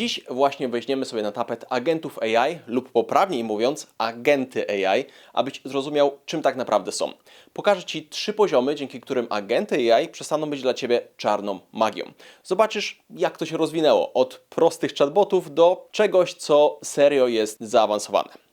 Dziś właśnie weźmiemy sobie na tapet agentów AI lub poprawniej mówiąc agenty AI, abyś zrozumiał czym tak naprawdę są. Pokażę Ci trzy poziomy, dzięki którym agenty AI przestaną być dla Ciebie czarną magią. Zobaczysz jak to się rozwinęło od prostych chatbotów do czegoś, co serio jest zaawansowane.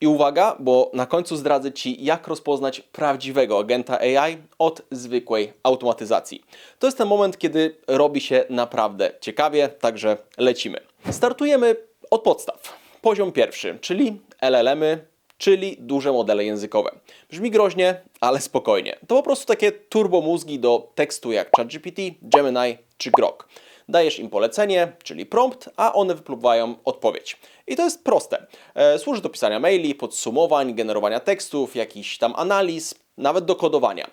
I uwaga, bo na końcu zdradzę Ci, jak rozpoznać prawdziwego agenta AI od zwykłej automatyzacji. To jest ten moment, kiedy robi się naprawdę ciekawie, także lecimy. Startujemy od podstaw. Poziom pierwszy, czyli LLM-y, czyli duże modele językowe. Brzmi groźnie, ale spokojnie. To po prostu takie turbomózgi do tekstu jak ChatGPT, Gemini czy Grok. Dajesz im polecenie, czyli prompt, a one wypluwają odpowiedź. I to jest proste. E, służy do pisania maili, podsumowań, generowania tekstów, jakichś tam analiz, nawet do kodowania.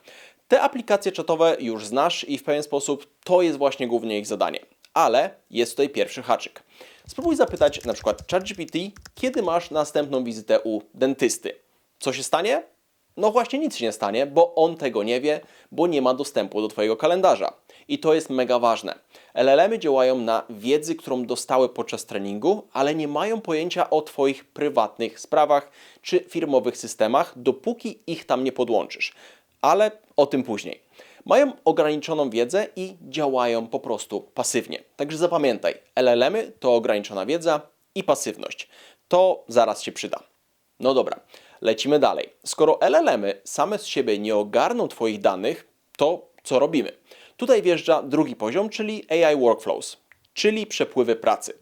Te aplikacje czatowe już znasz i w pewien sposób to jest właśnie głównie ich zadanie. Ale jest tutaj pierwszy haczyk. Spróbuj zapytać na przykład ChatGPT, kiedy masz następną wizytę u dentysty. Co się stanie? No właśnie nic się nie stanie, bo on tego nie wie, bo nie ma dostępu do Twojego kalendarza. I to jest mega ważne. LLM-y działają na wiedzy, którą dostały podczas treningu, ale nie mają pojęcia o Twoich prywatnych sprawach czy firmowych systemach, dopóki ich tam nie podłączysz. Ale o tym później. Mają ograniczoną wiedzę i działają po prostu pasywnie. Także zapamiętaj, LLM-y to ograniczona wiedza i pasywność. To zaraz się przyda. No dobra, lecimy dalej. Skoro LLM-y same z siebie nie ogarną Twoich danych, to co robimy? Tutaj wjeżdża drugi poziom, czyli AI Workflows, czyli przepływy pracy.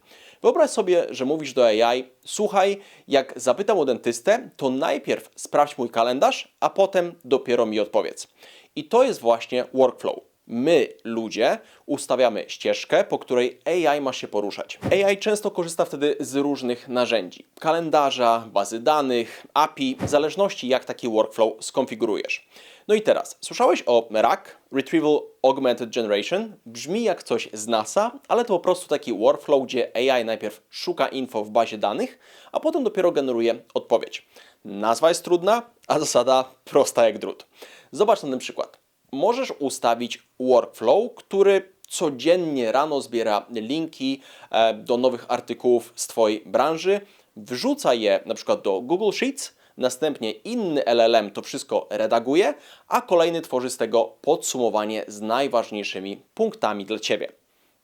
Wyobraź sobie, że mówisz do AI: Słuchaj, jak zapytam o dentystę, to najpierw sprawdź mój kalendarz, a potem dopiero mi odpowiedz. I to jest właśnie workflow. My, ludzie, ustawiamy ścieżkę, po której AI ma się poruszać. AI często korzysta wtedy z różnych narzędzi: kalendarza, bazy danych, API, w zależności jak taki workflow skonfigurujesz. No i teraz, słyszałeś o RAG, Retrieval Augmented Generation? Brzmi jak coś z NASA, ale to po prostu taki workflow, gdzie AI najpierw szuka info w bazie danych, a potem dopiero generuje odpowiedź. Nazwa jest trudna, a zasada prosta jak drut. Zobacz na ten przykład. Możesz ustawić workflow, który codziennie rano zbiera linki e, do nowych artykułów z Twojej branży, wrzuca je na przykład do Google Sheets, następnie inny LLM to wszystko redaguje, a kolejny tworzy z tego podsumowanie z najważniejszymi punktami dla Ciebie.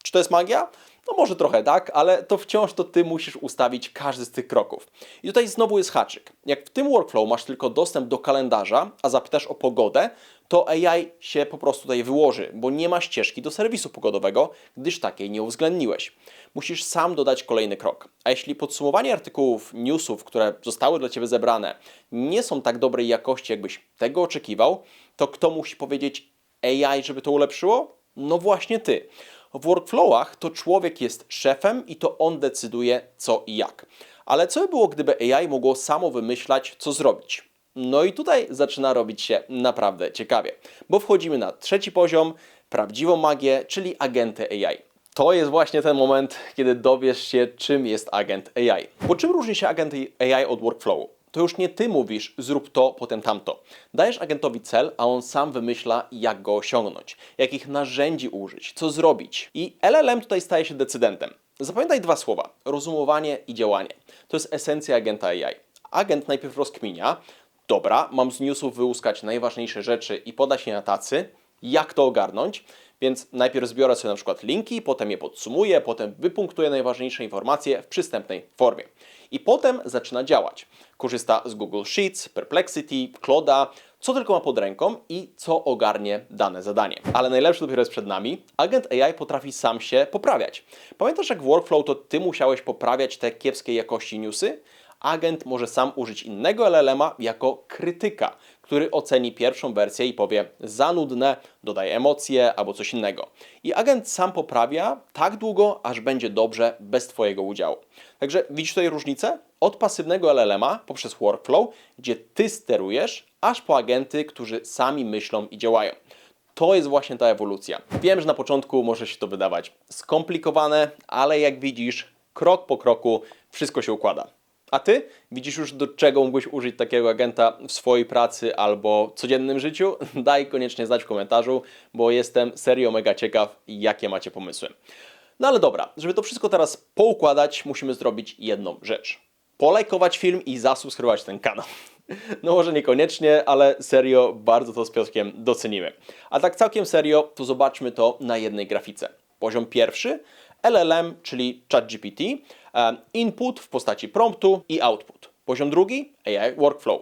Czy to jest magia? No może trochę tak, ale to wciąż to Ty musisz ustawić każdy z tych kroków. I tutaj znowu jest haczyk. Jak w tym workflow masz tylko dostęp do kalendarza, a zapytasz o pogodę, to AI się po prostu tutaj wyłoży, bo nie ma ścieżki do serwisu pogodowego, gdyż takiej nie uwzględniłeś. Musisz sam dodać kolejny krok. A jeśli podsumowanie artykułów, newsów, które zostały dla Ciebie zebrane, nie są tak dobrej jakości, jakbyś tego oczekiwał, to kto musi powiedzieć AI, żeby to ulepszyło? No właśnie Ty. W workflowach to człowiek jest szefem i to on decyduje co i jak. Ale co by było, gdyby AI mogło samo wymyślać, co zrobić? No i tutaj zaczyna robić się naprawdę ciekawie, bo wchodzimy na trzeci poziom, prawdziwą magię, czyli agenty AI. To jest właśnie ten moment, kiedy dowiesz się, czym jest agent AI. Bo czym różni się agent AI od workflowu? To już nie ty mówisz, zrób to, potem tamto. Dajesz agentowi cel, a on sam wymyśla, jak go osiągnąć, jakich narzędzi użyć, co zrobić. I LLM tutaj staje się decydentem. Zapamiętaj dwa słowa: rozumowanie i działanie. To jest esencja agenta AI. Agent najpierw rozkminia, dobra, mam z newsów wyłuskać najważniejsze rzeczy i podać je na tacy, jak to ogarnąć, więc najpierw zbiorę sobie na przykład linki, potem je podsumuję, potem wypunktuję najważniejsze informacje w przystępnej formie. I potem zaczyna działać. Korzysta z Google Sheets, Perplexity, Cloda, co tylko ma pod ręką i co ogarnie dane zadanie. Ale najlepsze dopiero jest przed nami. Agent AI potrafi sam się poprawiać. Pamiętasz, jak w workflow to ty musiałeś poprawiać te kiepskiej jakości newsy? Agent może sam użyć innego LLM-a jako krytyka, który oceni pierwszą wersję i powie za nudne, dodaje emocje albo coś innego. I agent sam poprawia tak długo, aż będzie dobrze bez Twojego udziału. Także widzisz tutaj różnicę? Od pasywnego LLM-a poprzez workflow, gdzie Ty sterujesz, aż po agenty, którzy sami myślą i działają. To jest właśnie ta ewolucja. Wiem, że na początku może się to wydawać skomplikowane, ale jak widzisz, krok po kroku wszystko się układa. A ty widzisz już, do czego mógłbyś użyć takiego agenta w swojej pracy albo codziennym życiu? Daj koniecznie znać w komentarzu, bo jestem serio mega ciekaw, jakie macie pomysły. No ale dobra, żeby to wszystko teraz poukładać, musimy zrobić jedną rzecz. Polajkować film i zasubskrybować ten kanał. No może niekoniecznie, ale serio bardzo to z Piotrkiem docenimy. A tak całkiem serio, to zobaczmy to na jednej grafice. Poziom pierwszy, LLM, czyli ChatGPT, input w postaci promptu i output. Poziom drugi, AI Workflow.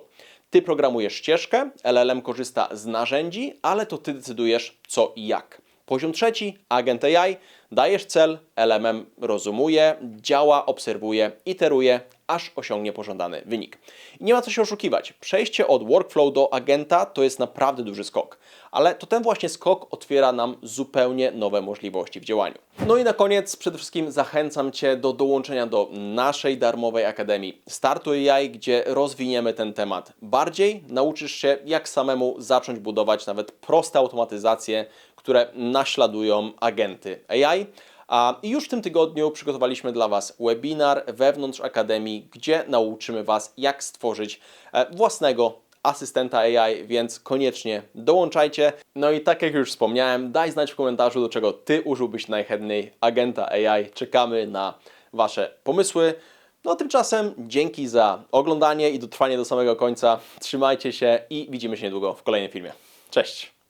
Ty programujesz ścieżkę, LLM korzysta z narzędzi, ale to ty decydujesz co i jak. Poziom trzeci, agent AI, dajesz cel, LMM rozumuje, działa, obserwuje, iteruje, aż osiągnie pożądany wynik. I nie ma co się oszukiwać. Przejście od workflow do agenta to jest naprawdę duży skok, ale to ten właśnie skok otwiera nam zupełnie nowe możliwości w działaniu. No i na koniec przede wszystkim zachęcam Cię do dołączenia do naszej darmowej Akademii Startu AI, gdzie rozwiniemy ten temat bardziej. Nauczysz się, jak samemu zacząć budować nawet proste automatyzacje, które naśladują agenty AI. I już w tym tygodniu przygotowaliśmy dla Was webinar wewnątrz Akademii, gdzie nauczymy Was, jak stworzyć e, własnego asystenta AI, więc koniecznie dołączajcie. No i tak jak już wspomniałem, daj znać w komentarzu, do czego Ty użyłbyś najchętniej agenta AI. Czekamy na Wasze pomysły. No tymczasem dzięki za oglądanie i dotrwanie do samego końca. Trzymajcie się i widzimy się niedługo w kolejnym filmie. Cześć!